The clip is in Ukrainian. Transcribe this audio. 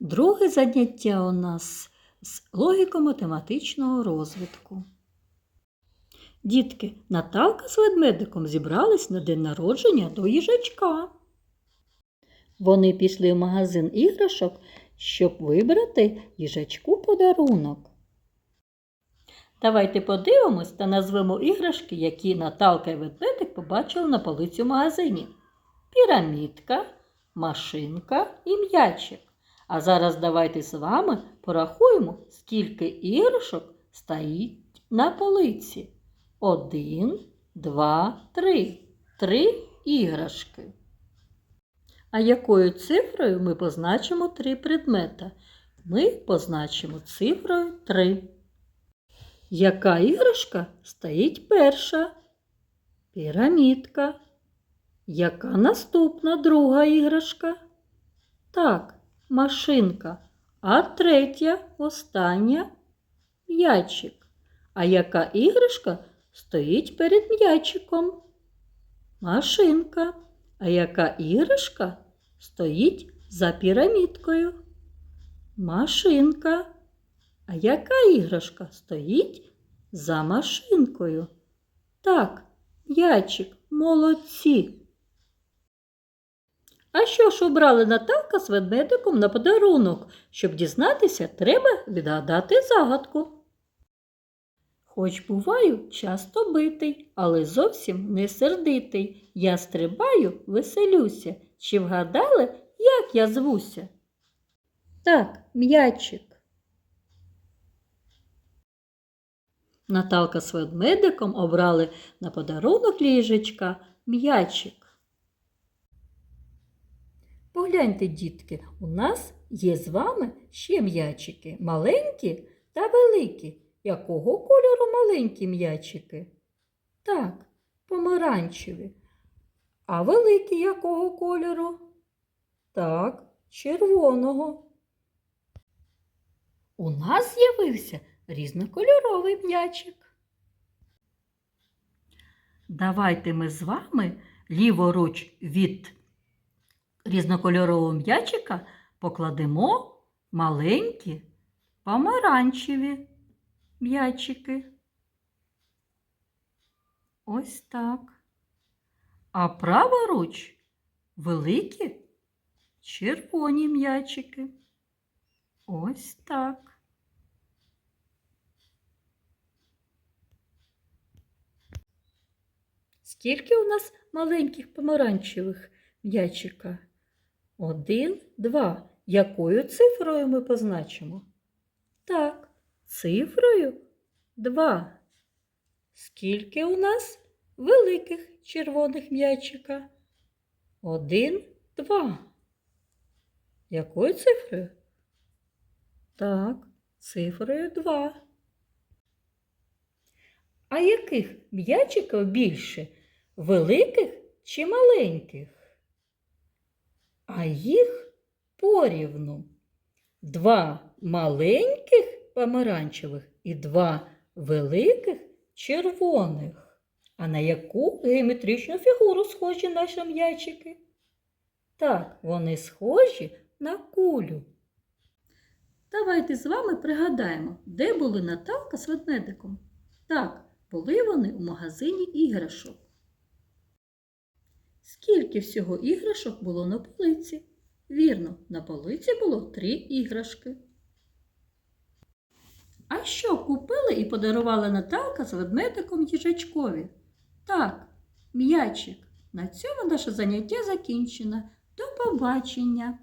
Друге заняття у нас з логіко-математичного розвитку. Дітки, Наталка з ведмедиком зібрались на день народження до їжачка. Вони пішли в магазин іграшок, щоб вибрати їжачку подарунок. Давайте подивимось та назвемо іграшки, які Наталка і ведмедик побачили на полиці в магазині. Пірамідка, машинка і м'ячик. А зараз давайте з вами порахуємо, скільки іграшок стоїть на полиці. Один, два, три. Три іграшки. А якою цифрою ми позначимо три предмета? Ми позначимо цифрою 3. Яка іграшка стоїть перша? Пірамідка. Яка наступна друга іграшка? Так, машинка. А третя, остання м'ячик. А яка іграшка стоїть перед м'ячиком? Машинка. А яка іграшка стоїть за пірамідкою? Машинка. А яка іграшка стоїть за машинкою? Так, м'ячик, молодці. А що ж обрали Наталка з ведмедиком на подарунок? Щоб дізнатися, треба відгадати загадку. Хоч буваю часто битий, але зовсім не сердитий. Я стрибаю, веселюся. Чи вгадали, як я звуся? Так, м'ячик. Наталка з ведмедиком обрали на подарунок ліжечка м'ячик. Погляньте, дітки, у нас є з вами ще м'ячики маленькі та великі. Якого кольору маленькі м'ячики? Так, помаранчеві. А великі якого кольору? Так, червоного. У нас з'явився різнокольоровий м'ячик. Давайте ми з вами ліворуч від різнокольорового м'ячика покладемо маленькі помаранчеві м'ячики. Ось так. А праворуч великі червоні м'ячики. Ось так. Скільки у нас маленьких помаранчевих м'ячика? Один, два. Якою цифрою ми позначимо? Так, цифрою два. Скільки у нас великих червоних м'ячика? Один, два. Якою цифрою? Так, цифрою два. А яких м'ячиків більше? Великих чи маленьких? Їх порівну. Два маленьких помаранчевих і два великих червоних. А на яку геометричну фігуру схожі наші м'ячики? Так, вони схожі на кулю. Давайте з вами пригадаємо, де були Наталка з ведмедиком. Так, були вони у магазині іграшок. Скільки всього іграшок було на полиці? Вірно, на полиці було три іграшки. А що купили і подарували Наталка з ведмедиком їжачкові? Так, м'ячик. На цьому наше заняття закінчено. До побачення!